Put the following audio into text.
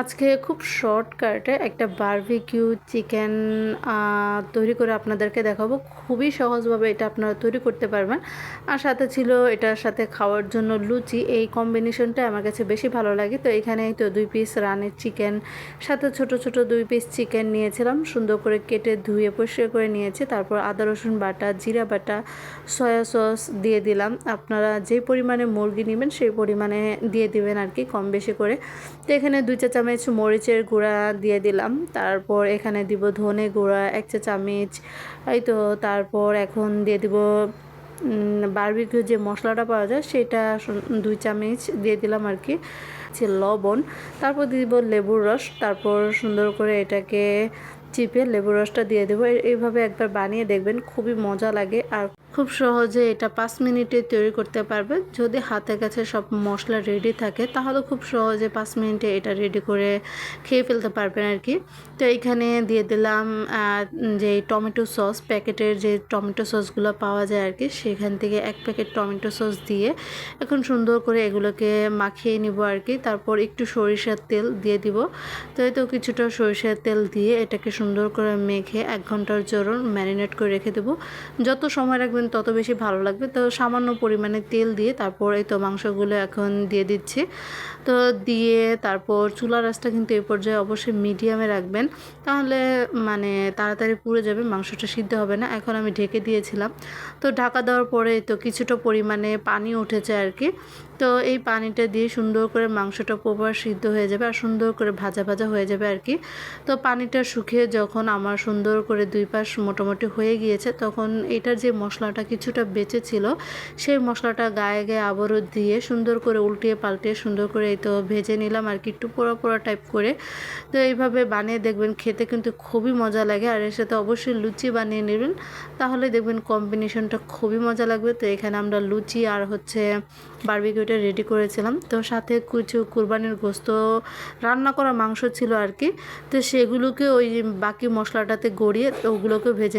আজকে খুব শর্টকাটে একটা বার্বিকিউ চিকেন তৈরি করে আপনাদেরকে দেখাবো। খুবই সহজভাবে এটা আপনারা তৈরি করতে পারবেন। আর সাথে ছিল এটার সাথে খাওয়ার জন্য লুচি। এই কম্বিনেশনটা আমার কাছে বেশি ভালো লাগে। তো এখানে তো দুই পিস রানের চিকেন সাথে ছোট ছোট দুই পিস চিকেন নিয়েছিলাম। সুন্দর করে কেটে ধুয়ে পরিষ্কার করে নিয়েছি। তারপর আদা, রসুন বাটা, জিরা বাটা সয়া সস দিয়ে দিলাম। আপনারা যে পরিমাণে মুরগি নেবেন সেই পরিমাণে দিয়ে দিবেন আর কি কম বেশি করে। তো এখানে দুই চা চামচ মরিচের গুঁড়া দিয়ে দিলাম, তারপর এখানে দিব ধনে গুঁড়া, এক চা চামচ, এই তো তারপর এখন দিয়ে দিব বারবিকিউ যে মশলাটা পাওয়া যায় সেটা দুই চামচ দিয়ে দিলাম আর কি যে লবণ, তারপর দিয়ে দিব লেবুর রস, তারপর সুন্দর করে এটাকে চিপে লেবুর রসটা দিয়ে দেবো এইভাবে একবার বানিয়ে দেখবেন খুবই মজা লাগে আর খুব সহজে এটা পাঁচ মিনিটে তৈরি করতে পারবে। যদি হাতের কাছে সব মশলা রেডি থাকে, তাহলে খুব সহজে পাঁচ মিনিটে এটা রেডি করে খেয়ে ফেলতে পারবেন আর কি। তো এইখানে দিয়ে দিলাম যে টমেটো সস, প্যাকেটের যে টমেটো সসগুলো পাওয়া যায় আর কি, সেখান থেকে এক প্যাকেট টমেটো সস দিয়ে এখন সুন্দর করে এগুলোকে মাখিয়ে নিব আর কি। তারপর একটু সরিষার তেল দিয়ে দিব। তো এই তো কিছুটা সরিষার তেল দিয়ে এটাকে সুন্দর করে মেখে এক ঘণ্টার জন্য ম্যারিনেট করে রেখে দেবো। যত সময় রাখবেন তত বেশি ভালো লাগবে। তো সামান্য পরিমাণে তেল দিয়ে তারপর এই তো মাংসগুলো এখন দিয়ে দিচ্ছি। তো দিয়ে তারপর চুলা রাসটা কিন্তু এই পর্যায়ে অবশ্যই মিডিয়ামে রাখবেন। তাহলে মানে তাড়াতাড়ি পুড়ে যাবে, মাংসটা সিদ্ধ হবে না। এখন আমি ঢেকে দিয়েছিলাম। তো ঢাকা দেওয়ার পরে তো কিছুটা পরিমাণে পানি উঠেছে আর কি তো এই পানিটা দিয়ে সুন্দর করে মাংসটা প্রপার সিদ্ধ হয়ে যাবে আর সুন্দর করে ভাজা ভাজা হয়ে যাবে আর কি তো পানিটা শুকিয়ে যখন আমার সুন্দর করে দুই পাশ মোটামুটি হয়ে গিয়েছে, তখন এটার যে মশলাটা কিছুটা বেঁচে ছিল, সেই মশলাটা গায়ে গায়ে আবারও দিয়ে সুন্দর করে উল্টিয়ে পাল্টিয়ে সুন্দর করে এই তো ভেজে নিলাম আর কি, একটু পোড়া পোড়া টাইপ করে। তো এইভাবে বানিয়ে দেখবেন খেতে কিন্তু খুবই মজা লাগে আর এর সাথে অবশ্যই লুচি বানিয়ে নেবেন, তাহলে দেখবেন কম্বিনেশনটা খুবই মজা লাগবে। তো এখানে আমরা লুচি আর হচ্ছে বার্বিকিউটা রেডি করেছিলাম। তো সাথে কিছু কুরবানির গোস্ত, রান্না করা মাংস ছিল আর কি। তো সেগুলোকে ওই বাকি মশলাটাতে গড়িয়ে ওগুলোকে ভেজে